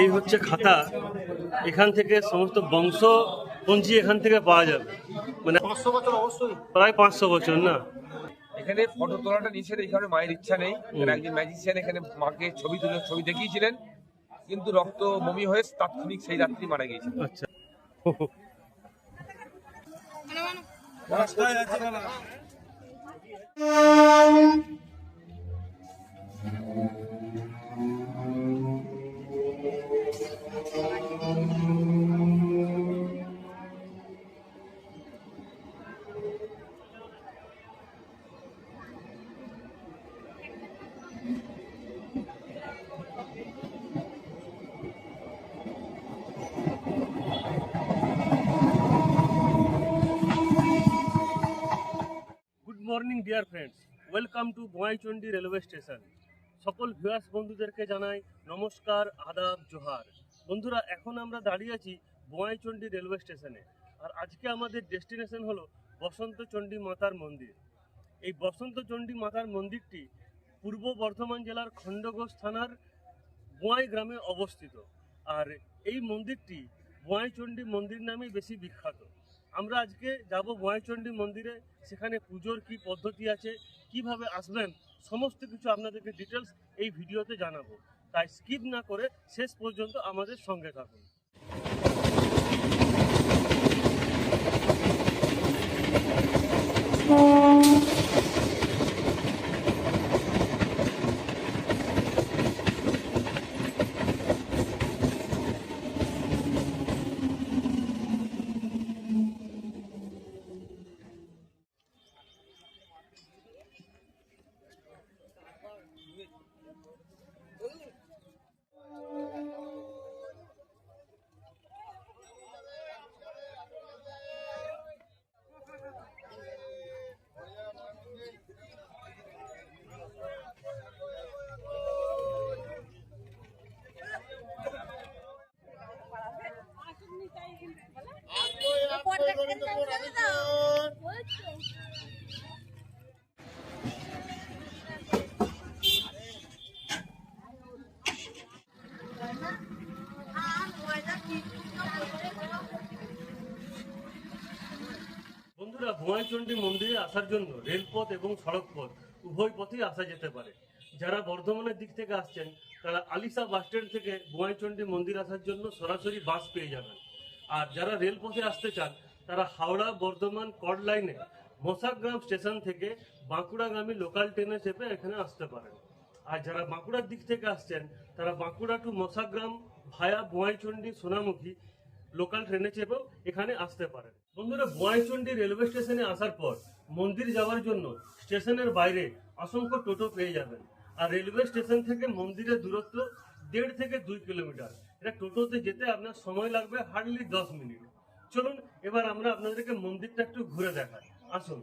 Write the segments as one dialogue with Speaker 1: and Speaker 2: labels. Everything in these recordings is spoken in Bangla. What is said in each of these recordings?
Speaker 1: এই হচ্ছে খাতা। এখান থেকে সমস্ত বংশ পঞ্জি এখান থেকে পাওয়া যাবে। মানে
Speaker 2: পাঁচশো বছর অবশ্যই।
Speaker 1: প্রায় পাঁচশো বছর না?
Speaker 3: এখানে ফটো তোলাটা নিষেধ এখানে মায়ের ইচ্ছা নেই। একজন ম্যাজিশিয়ান এখানে মাকে ছবি তুলে ছবি দেখিয়েছিলেন। কিন্তু রক্ত বমি হয়ে তাৎক্ষণিক সেই রাত্রি মারা গিয়েছিল
Speaker 1: আচ্ছা। Good welcome to Boyaichandi railway station সকল ভিউয়ার্স বন্ধুদেরকে জানাই নমস্কার, আদাব, জোহার। বন্ধুরা, এখন আমরা দাঁড়িয়ে আছি বোয়াইচন্ডি রেলওয়ে স্টেশনে আর আজকে আমাদের ডেস্টিনেশন হলো বসন্তচণ্ডী মাতার মন্দির। এই বসন্তচণ্ডী মাতার মন্দিরটি পূর্ব বর্ধমান জেলার খণ্ডঘোষ থানার বোয়াই গ্রামে অবস্থিত। আর এই মন্দিরটি বোয়াইচণ্ডী মন্দির নামেই বেশি বিখ্যাত। আমরা আজকে যাব বোয়াইচণ্ডী মন্দিরে, সেখানে পুজোর কি পদ্ধতি আছে, কীভাবে আসবেন, সমস্ত কিছু আপনাদেরকে ডিটেলস এই ভিডিওতে জানাব। তাই স্কিপ না করে শেষ পর্যন্ত আমাদের সঙ্গে থাকুন। বন্ধুরা ভুয়াইচণ্ডী মন্দিরে আসার জন্য রেলপথ এবং সড়ক পথ উভয় পথেই আসা যেতে পারে। যারা বর্ধমানের দিক থেকে আসছেন, তারা আলিশা বাস স্ট্যান্ড থেকে ভুয়াইচণ্ডী মন্দির আসার জন্য সরাসরি বাস পেয়ে যাবেন। আর যারা রেলপথে আসতে চান, তারা হাওড়া, বর্ধমান, কড লাইনে মশাগ্রাম স্টেশন থেকে বাঁকুড়াগামী লোকাল ট্রেনে চেপে এখানে আসতে পারেন। আর যারা বাঁকুড়ার দিক থেকে আসছেন, তারা Bankura to Mashagram via Boyaichandi Sonamukhi local ট্রেনে চেপেও এখানে আসতে পারেন। বন্ধুরা বোয়াইচন্ডী রেলওয়ে স্টেশনে আসার পর মন্দির যাওয়ার জন্য স্টেশনের বাইরে অসংখ্য টোটো পেয়ে যাবেন। আর রেলওয়ে স্টেশন থেকে মন্দিরের দূরত্ব দেড় থেকে দুই কিলোমিটার। এটা টোটোতে যেতে আপনার সময় লাগবে হার্ডলি দশ মিনিট। চলুন, এবার আমরা আপনাদেরকে মন্দিরটা একটু ঘুরে দেখাই। আসুন।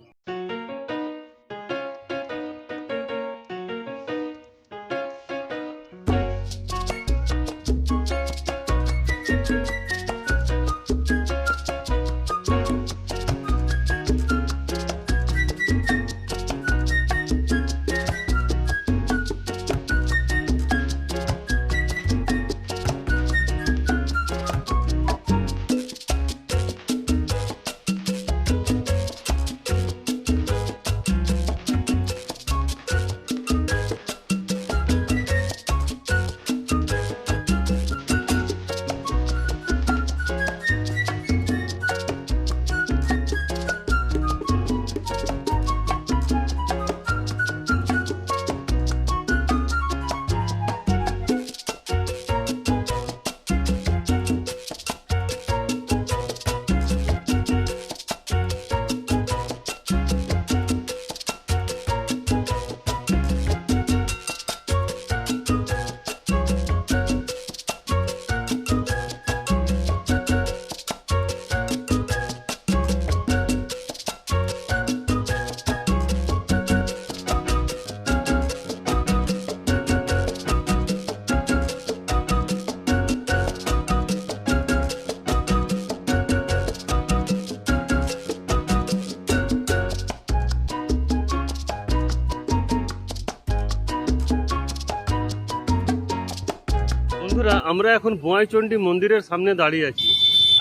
Speaker 1: বন্ধুরা, আমরা এখন বোয়াইচণ্ডী মন্দিরের সামনে দাঁড়িয়ে আছি।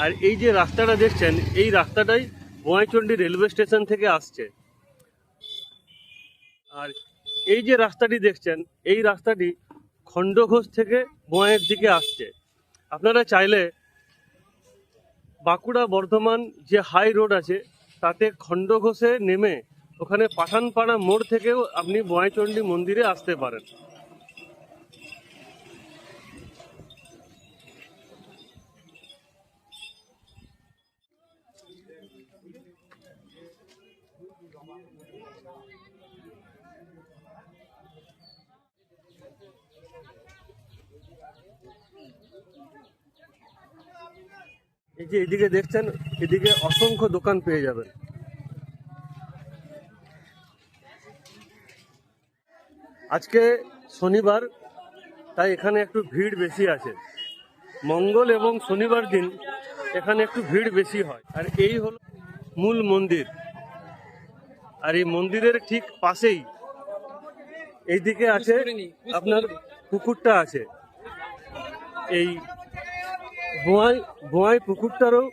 Speaker 1: আর এই যে রাস্তাটা দেখছেন, এই রাস্তাটাই বোয়াইচণ্ডী রেলওয়ে স্টেশন থেকে আসছে। আর এই যে রাস্তাটি দেখছেন, এই রাস্তাটি খণ্ডঘোষ থেকে বোয়াইয়ের দিকে আসছে। আপনারা চাইলে বাঁকুড়া বর্ধমান যে হাই রোড আছে, তাতে খণ্ডঘোষে নেমে ওখানে পাঠানপাড়া মোড় থেকেও আপনি বোয়াইচণ্ডী মন্দিরে আসতে পারেন। এই যে এদিকে দেখছেন এদিকে অসংখ্য দোকান পেয়ে যাবেন। আজকে শনিবার তাই এখানে একটু ভিড় বেশি আছে। মঙ্গল এবং শনিবার দিন এখানে একটু ভিড় বেশি হয়। আর এই হলো মূল মন্দির। আর এই মন্দিরের ঠিক পাশেই এইদিকে আছে আপনার পুকুরটা আছে। এই বোয়াই বোয়াই পুকুরটারও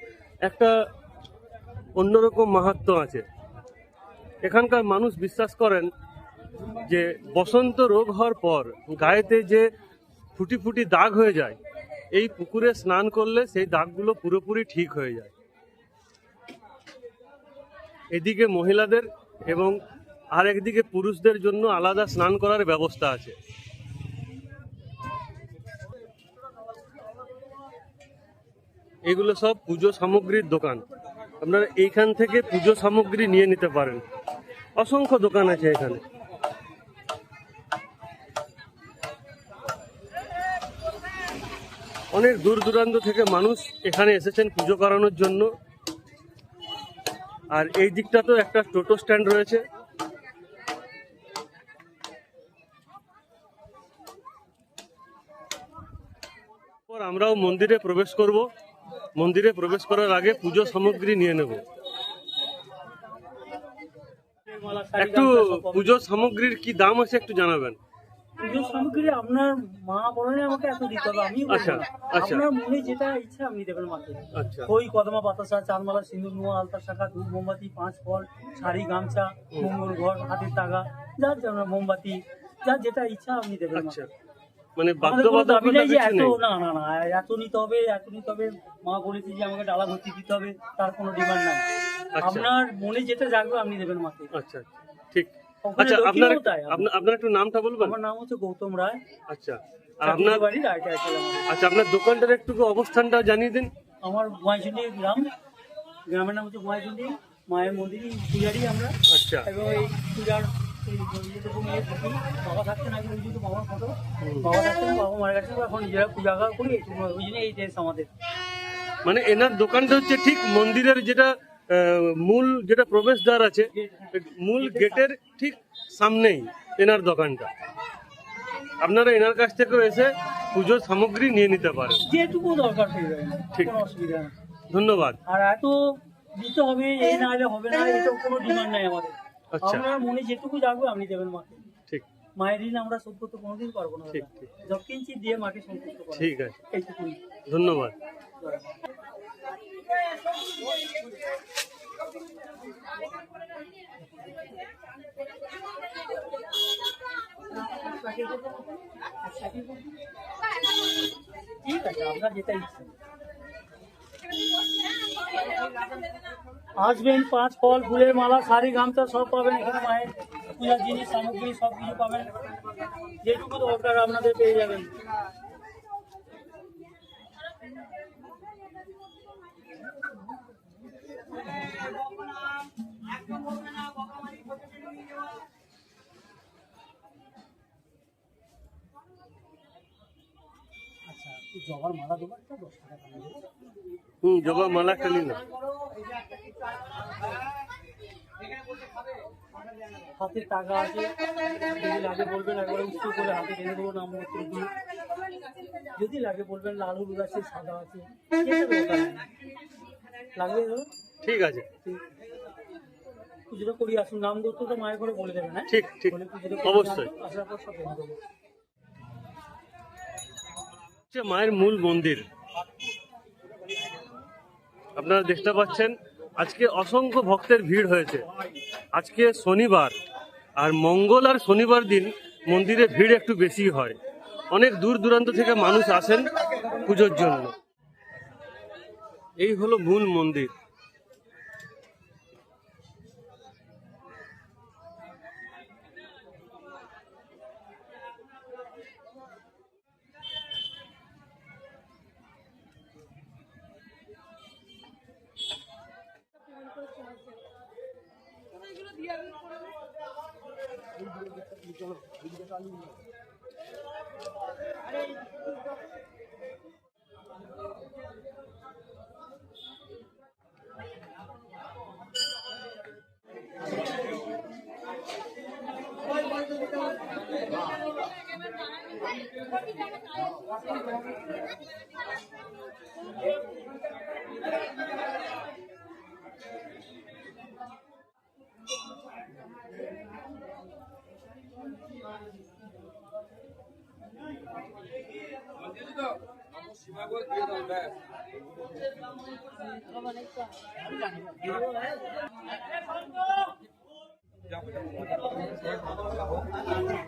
Speaker 1: একটা অন্যরকম মাহাত্ম আছে। এখানকার মানুষ বিশ্বাস করেন যে বসন্ত রোগ হওয়ার পর গায়েতে যে ফুটি ফুটি দাগ হয়ে যায়, এই পুকুরে স্নান করলে সেই দাগগুলো পুরোপুরি ঠিক হয়ে যায়। এদিকে মহিলাদের এবং আরেকদিকে পুরুষদের জন্য আলাদা স্নান করার ব্যবস্থা আছে। এগুলো সব পুজো সামগ্রীর দোকান। আপনারা এইখান থেকে পুজো সামগ্রী নিয়ে নিতে পারেন। অসংখ্য দোকান আছে এখানে। অনেক দূর দূরান্ত থেকে মানুষ এখানে এসেছেন পুজো করানোর জন্য। আর এই দিকটা তো একটা টোটো স্ট্যান্ড রয়েছে। আমরাও মন্দিরে প্রবেশ করব। মন্দিরে প্রবেশ করার আগে পুজো সামগ্রী নিয়ে নেব। একটু পুজো সামগ্রীর কি দাম আছে একটু জানাবেন?
Speaker 2: পুজোর সামগ্রী আপনার মা বলেন আমাকে এত দিতে হবে আমি
Speaker 1: আচ্ছা, আচ্ছা।
Speaker 2: আপনার মনে যেটা ইচ্ছা আপনি দেবেন মাকে।
Speaker 1: আচ্ছা।
Speaker 2: ওই কদমা বাতাসা চাঁদমালা সিঁদুর নোয়া আলতা শাখা ধূপ মোমবাতি পাঁচ ফল শাড়ি গামছা মঙ্গল ঘর হাতের টাকা যার মোমবাতি যার যেটা ইচ্ছা আপনি দেবেন
Speaker 1: আচ্ছা। মানে
Speaker 2: না না না এত নিতে হবে এত নিতে হবে। মা বলেছে যে আমাকে ডালা ভর্তি দিতে হবে তার কোনো ডিমান্ড নাই।
Speaker 1: আচ্ছা।
Speaker 2: আপনার মনে যেটা জাগবে আপনি দেবেন মাকে।
Speaker 1: আচ্ছা ঠিক। আচ্ছা আপনার। আপনার একটু নামটা বলবেন?
Speaker 2: আমার নাম হচ্ছে গৌতম রায়।
Speaker 1: আচ্ছা আর আপনার
Speaker 2: আমাদের
Speaker 1: আচ্ছা আপনার দোকানটার একটু অবস্থানটা জানিয়ে দিন।
Speaker 2: আমার গোয়াইচুন্ডি গ্রাম। গ্রামের নাম হচ্ছে গোয়াইচুন্ডি মায়ের মন্দির পূজারি আমরা।
Speaker 1: আচ্ছা।
Speaker 2: এবং এই পূজার এই ইয়েতে কোনো থাকি বাবা থাকতেন আগে ওই জন্য বাবার ফটো বাবা থাকতেন বাবা মারা গেছে এখন নিজেরা পূজা করি ওই জন্য এই দেশ আমাদের
Speaker 1: মানে এনার দোকানটা হচ্ছে ঠিক মন্দিরের যেটা মূল যেটা প্রবেশদ্বার আছে মূল গেটের ঠিক সামনেই এনার দোকানটা। আপনারা এনার কাছ থেকে এসে পুজোর সামগ্রী নিয়ে নিতে পারেন।
Speaker 2: যেটুকু দরকার
Speaker 1: ঠিক।
Speaker 2: অসুবিধা
Speaker 1: ধন্যবাদ।
Speaker 2: আর এত দিতে হবে এই না হলে হবে না এটা কোনো ডিমান্ড নাই আমাদের। আপনার মনে যেটুকু জাগবে আপনি দেবেন মাকে।
Speaker 1: ঠিক।
Speaker 2: মায়ের ঋণ আমরা শোধ করতে কোনোদিন পারব না
Speaker 1: ঠিক, ঠিক।
Speaker 2: যতকিঞ্চি দিয়ে মাকে সন্তুষ্ট করা।
Speaker 1: ঠিক আছে। ধন্যবাদ।
Speaker 2: ঠিক আছে আপনার যেটা ইচ্ছা। আসবেন পাঁচ ফল ফুলের মালা শাড়ি গামছা সব পাবেন এখানে মায়ের পূজার জিনিস সামগ্রী সব কিছু পাবেন। যেটুকু দরকার আপনাদের পেয়ে যাবেন। আচ্ছা জবার মালা দেবো একটা দশ টাকা
Speaker 1: হুম জবা মালা কালি না
Speaker 2: হাতে টাকা আছে যদি লাগে বলবেন একবারে উঁচু করে হাতে টেনে দেবো নাম দিয়ে। যদি লাগে বলবেন লাল হলুদ আছে সাদা আছে। লাগবে
Speaker 1: ঠিক আছে।
Speaker 2: পুজোটা করি আসুন নাম গোত্র তো মায়ের করে বলে দেবেন হ্যাঁ
Speaker 1: ঠিক ঠিক। অবশ্যই।
Speaker 2: আসার পর সব
Speaker 1: হচ্ছে মায়ের মূল মন্দির। আপনারা দেখতে পাচ্ছেন আজকে অসংখ্য ভক্তের ভিড় হয়েছে। আজকে শনিবার, আর মঙ্গল আর শনিবার দিন মন্দিরে ভিড় একটু বেশি হয়। অনেক দূর দূরান্ত থেকে মানুষ আসেন পুজোর জন্য। এই হলো মূল মন্দির।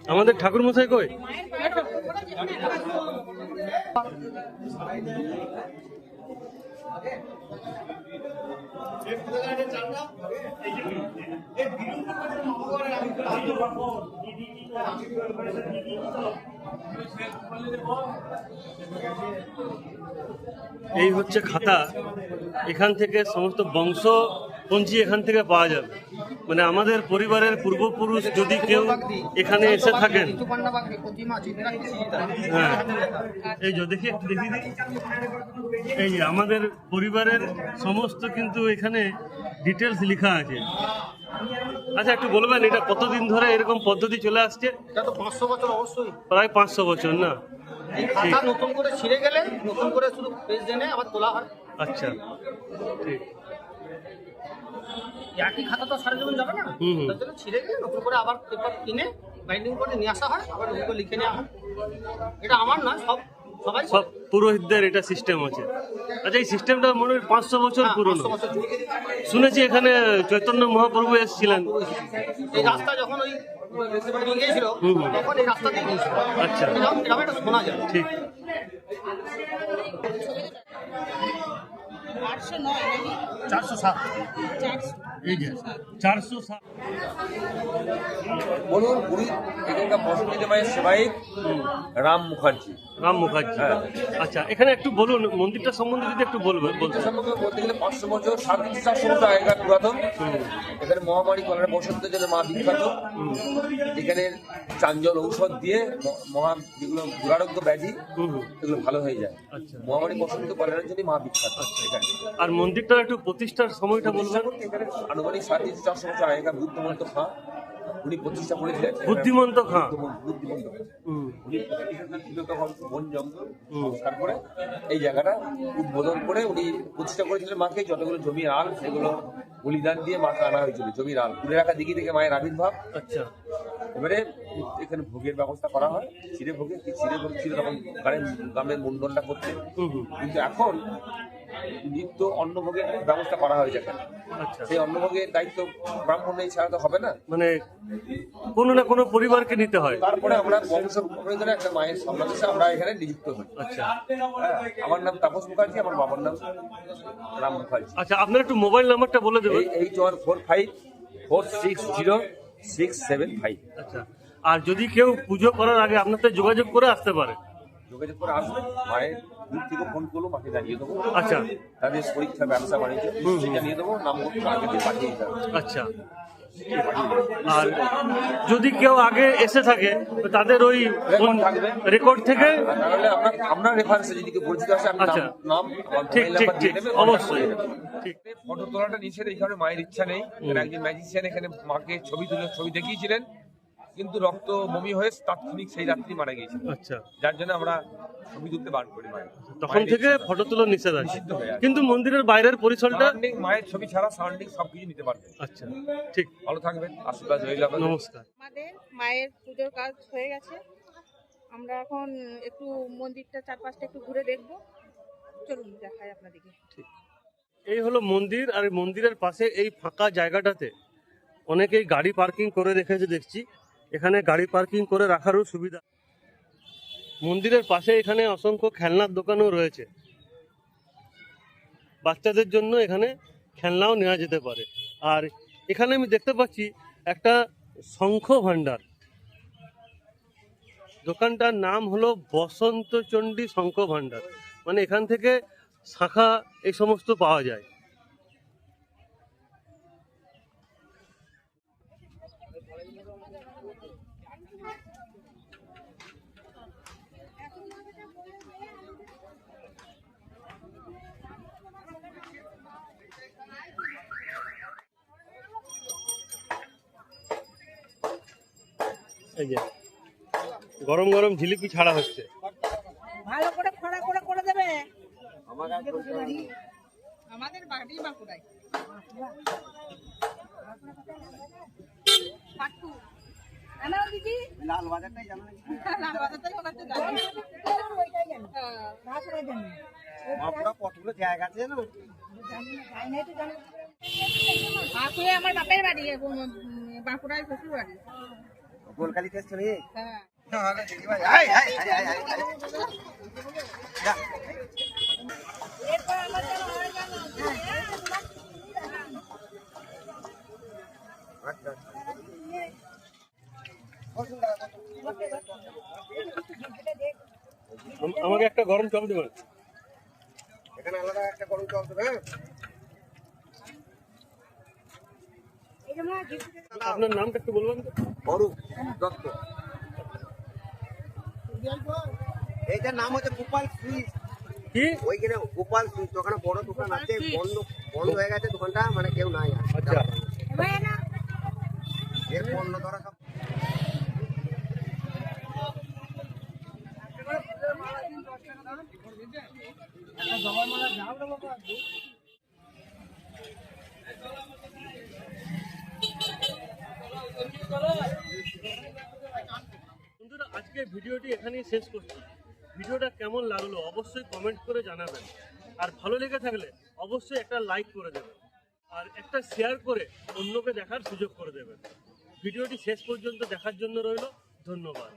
Speaker 1: আমাদের ঠাকুর মশাই কই? এই হচ্ছে খাতা। এখান থেকে সমস্ত বংশ পঞ্জি এখান থেকে পাওয়া যাবে। মানে আমাদের পরিবারের পূর্বপুরুষ যদি কেউ এখানে এসে থাকেন। হ্যাঁ। এই যে দেখি দেখি। এই যে আমাদের পরিবারের সমস্ত কিন্তু এখানে ডিটেলস লেখা আছে। আচ্ছা একটু বলবেন এটা কতদিন ধরে এরকম পদ্ধতি চলে আসছে?
Speaker 4: পাঁচশো বছর অবশ্যই।
Speaker 1: প্রায় পাঁচশো বছর না?
Speaker 4: এই খাতা নতুন করে ছিঁড়ে গেলে নতুন করে শুধু পেজ জেনে আবার তোলা হয়।
Speaker 1: আচ্ছা। ঠিক
Speaker 4: একই খাতা তো সারা জীবন যাবে না। তার জন্য ছিঁড়ে গেলে নতুন করে আবার পেপার কিনে বাইন্ডিং করে নিয়ে আসা হয় আবার ওগুলো লিখে নেওয়া হয়। এটা আমার নয় সব
Speaker 1: সব পুরোহিতদের এটা সিস্টেম আছে। আচ্ছা এই সিস্টেমটা মনে হয় পাঁচশো বছর
Speaker 4: হ্যাঁ,
Speaker 1: পুরনো।
Speaker 4: 500 বছর যুগে।
Speaker 1: শুনেছি এখানে চৈতন্য মহাপ্রভু এসেছিলেন।
Speaker 4: এই রাস্তা যখন ওই নিয়ে গিয়েছিল
Speaker 1: হুম হুম।
Speaker 4: তখন এই রাস্তা দিয়ে গিয়েছিল।
Speaker 1: আচ্ছা।
Speaker 4: শোনা যায়।
Speaker 1: ঠিক।
Speaker 5: আটশো নয়
Speaker 4: চারশো সাত।
Speaker 5: চারশো।
Speaker 1: এই যে চারশো সাত।
Speaker 3: বলুন এখানকার বসন্তীতে মায়ের সেবায়িত রাম মুখার্জি।
Speaker 1: রাম মুখার্জি।
Speaker 3: হ্যাঁ।
Speaker 1: আচ্ছা এখানে একটু বলুন মন্দিরটা সম্বন্ধে যদি একটু বলবেন বলতে
Speaker 3: সম্পর্কে বলতে গেলে পাঁচশো বছর চারশো বছর আগেকার পুরাতন। এখানে মহামারী কলেরা বসন্তের জন্য মা বিখ্যাত। এখানে চাঞ্জল ঔষধ দিয়ে মহা যেগুলো দুরারোগ্য ব্যাধি এগুলো ভালো হয়ে যায়।
Speaker 1: আচ্ছা।
Speaker 3: মহামারী বসন্ত কলেরার জন্য মা বিখ্যাত। এখানে
Speaker 1: আর মন্দিরটার একটু প্রতিষ্ঠার সময়টা বলবেন?
Speaker 3: এখানে আনুমানিক সাড়ে তিনশো চারশো বছর আগেকার বুদ্ধমন্ত খাঁ উনি প্রতিষ্ঠা করেছিলেন।
Speaker 1: বুদ্ধিমন্ত খাঁ?
Speaker 3: বুদ্ধমন্ত- উনি বন জঙ্গল। সংস্কার করে এই জায়গাটা উদ্বোধন করে উনি প্রতিষ্ঠা করেছিলেন মাকে। যতগুলো জমি আল সেগুলো বলিদান দিয়ে মাকে আনা হয়েছিল জমির আল। তুলে রাখা দিঘি থেকে মায়ের আবির্ভাব।
Speaker 1: আচ্ছা।
Speaker 3: এবারে এখানে ভোগের ব্যবস্থা করা হয় চিড়ে ভোগে। কি চিড়ে ভোগ ছিল তখন গ্রামের মন্ডলটা করতে কিন্তু এখন নিত্য অন্নভোগের ব্যবস্থা করা হয়েছে এখানে।
Speaker 1: আচ্ছা।
Speaker 3: সেই অন্নভোগের দায়িত্ব ব্রাহ্মণ এই ছাড়া তো হবে না।
Speaker 1: মানে কোনো না কোনো পরিবারকে নিতে হয়।
Speaker 3: তারপরে আমরা বংশ প্রয়োজনে একটা মায়ের সমাবেশে আমরা এখানে নিযুক্ত হই।
Speaker 1: আচ্ছা।
Speaker 3: হ্যাঁ, আমার নাম তাপস মুখার্জি আমার বাবার নাম রাম মুখার্জি।
Speaker 1: আচ্ছা আপনার একটু মোবাইল নাম্বারটা বলে দেবেন।
Speaker 3: এই eight one four five four six zero six seven five.
Speaker 1: আচ্ছা আর যদি কেউ পুজো করার আগে আপনার সাথে যোগাযোগ করে আসতে পারে?
Speaker 3: যোগাযোগ করে আসবে মায়ের দূর থেকে ফোন করল মাকে জানিয়ে দেবো
Speaker 1: আচ্ছা।
Speaker 3: তাদের পরীক্ষা ব্যবসা বাণিজ্য জানিয়ে দেবো নাম্বার আগে দিয়ে পাঠিয়ে দিতে
Speaker 1: আচ্ছা। আর যদি কেউ আগে এসে থাকে তাদের ওই। রেকর্ড থেকে?
Speaker 3: তাহলে আমরা আমরা রেফারেন্সে যদি কেউ পরিচিত আসে
Speaker 1: আচ্ছা।
Speaker 3: নাম নাম
Speaker 1: ঠিক ঠিক ঠিক। অবশ্যই। ঠিক।
Speaker 3: ফটো তোলাটা নিষেধ এই কারণে মায়ের ইচ্ছা নেই। একজন ম্যাজিশিয়ান এখানে মাকে ছবি তুলে ছবি দেখিয়েছিলেন। কিন্তু রক্ত বমি হয়ে তাৎক্ষণিক সেই রাত্রি মারা গিয়েছিল।
Speaker 1: আচ্ছা।
Speaker 3: যার জন্য আমরা ছবি তুলতে বারণ করি মায়ের।
Speaker 1: তখন থেকে ফটো তোলা নিষেধ আছে।
Speaker 3: নিষিদ্ধ হয়ে আছে।
Speaker 1: কিন্তু মন্দিরের বাইরের পরিসরটা
Speaker 3: সারাউন্ডিং মায়ের ছবি ছাড়া সারাউন্ডিং সবকিছু নিতে পারবেন
Speaker 1: আচ্ছা ঠিক।
Speaker 3: ভালো থাকবেন আশীর্বাদ রইল আপনাদের।
Speaker 1: নমস্কার।
Speaker 5: আমাদের মায়ের পুজোর কাজ হয়ে গেছে। আমরা এখন একটু মন্দিরটা চারপাশটা একটু ঘুরে দেখব। চলুন দেখাই আপনাদেরকে।
Speaker 1: এই হলো মন্দির আর এই মন্দিরের পাশে এই ফাঁকা জায়গাটাতে অনেকেই গাড়ি পার্কিং করে রেখেছে দেখছি। এখানে গাড়ি পার্কিং করে রাখারও সুবিধা। মন্দিরের পাশে এখানে অসংখ্য খেলনার দোকানও রয়েছে। বাচ্চাদের জন্য এখানে খেলনাও নেওয়া যেতে পারে। আর এখানে আমি দেখতে পাচ্ছি একটা শঙ্খ ভাণ্ডার। দোকানটার নাম হলো বসন্তচণ্ডী শঙ্খ ভাণ্ডার। মানে এখান থেকে শাখা এই সমস্ত পাওয়া যায়। এই যে গরম গরম জিলিপি ছাড়া হচ্ছে।
Speaker 5: ভালো করে খড়া করে করে দেবে। আমাদের বাড়ি বাঁকুড়ায়। দিদি। লাল বাজারটাই জানো লাল বাজারটাই
Speaker 6: জায়গা আছে জানো?
Speaker 5: বাঁকুড়ায় আমার বাপের বাড়ি বাঁকুড়ায় শ্বশুর বাড়ি
Speaker 6: গোলকালি টেস্ট
Speaker 1: আম- আমাকে একটা গরম চপ দেবেন।
Speaker 6: এখানে আলাদা একটা গরম চল তো হ্যাঁ?
Speaker 1: আপনার নামটা একটু বলবেন তো?
Speaker 6: অরূপ। দত্ত। এইটার নাম হচ্ছে গোপাল সুইট
Speaker 1: কি?
Speaker 6: ওইখানে গোপাল সুইট ওখানে বড় দোকান আছে বন্ধ বন্ধ হয়ে গেছে দোকানটা মানে কেউ নাই
Speaker 1: আচ্ছা।
Speaker 6: এর পণ্য ধরা সব
Speaker 1: বন্ধুরা আজকে ভিডিওটি এখানেই শেষ করছি। ভিডিওটা কেমন লাগল অবশ্যই কমেন্ট করে জানাবেন। আর ভালো লেগে থাকলে অবশ্যই একটা লাইক করে দেবেন। আর একটা শেয়ার করে অন্যকে দেখার সুযোগ করে দেবেন। ভিডিওটি শেষ পর্যন্ত দেখার জন্য রইল, ধন্যবাদ।